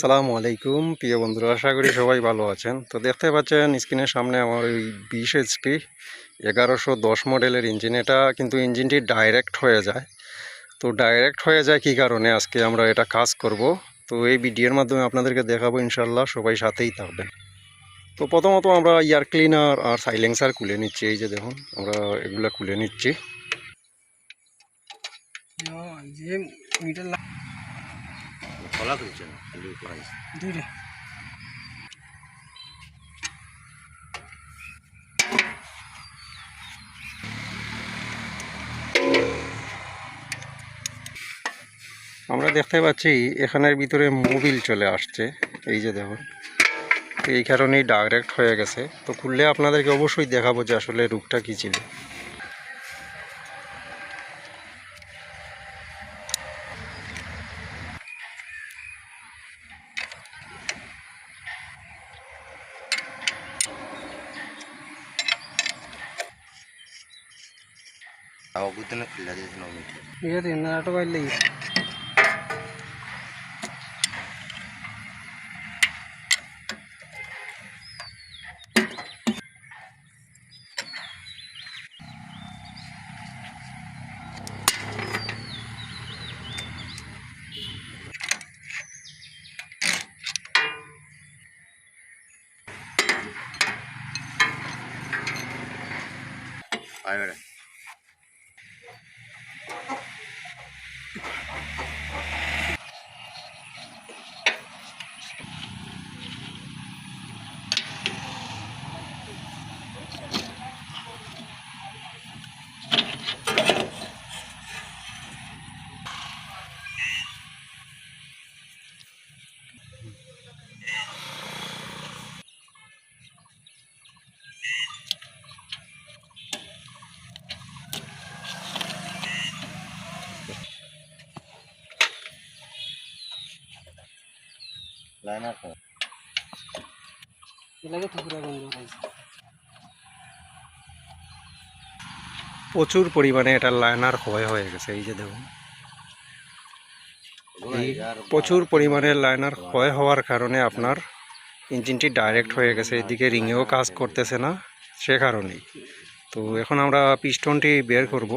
সালামু আলাইকুম প্রিয় বন্ধুরা আশা করি সবাই ভালো আছেন। তো দেখতে পাচ্ছেন স্ক্রিনের সামনে আমার ওই বিশ এইচপি এগারোশো দশ মডেলের ইঞ্জিন। এটা কিন্তু ইঞ্জিনটি ডাইরেক্ট হয়ে যায়। তো ডাইরেক্ট হয়ে যায় কী কারণে? আজকে আমরা এটা কাজ করব। তো এই ভিডিওর মাধ্যমে আপনাদেরকে দেখাবো ইনশাল্লাহ সবাই সাথেই থাকবেন। তো প্রথমত আমরা এয়ার ক্লিনার আর সাইলেন্সার খুলে নিচ্ছি। এই যে দেখুন আমরা এগুলো খুলে নিচ্ছি। মিটার দুইটা আমরা দেখতে পাচ্ছি এখানের ভিতরে মোবিল চলে আসছে। এই যে দেখুন এই কারণেই ডাইরেক্ট হয়ে গেছে। তো খুললে আপনাদেরকে অবশ্যই দেখাবো যে আসলে রূপটা কী ছিল। তাও বুঝতে না খুলে দিয়েছে না মিটার ঠিক লাইনার কর এলাকা ঠুকুরা গন্ধ প্রচুর পরিমাণে এটা লাইনার ক্ষয় হয়ে গেছে এই যে দেখুন। প্রচুর পরিমাণে লাইনার ক্ষয় হওয়ার কারণে আপনার ইঞ্জিনটি ডাইরেক্ট হয়ে গেছে এদিকে রিংয়েও কাজ করতেছে না সে কারণেই। তো এখন আমরা পিস্টনটি বের করব।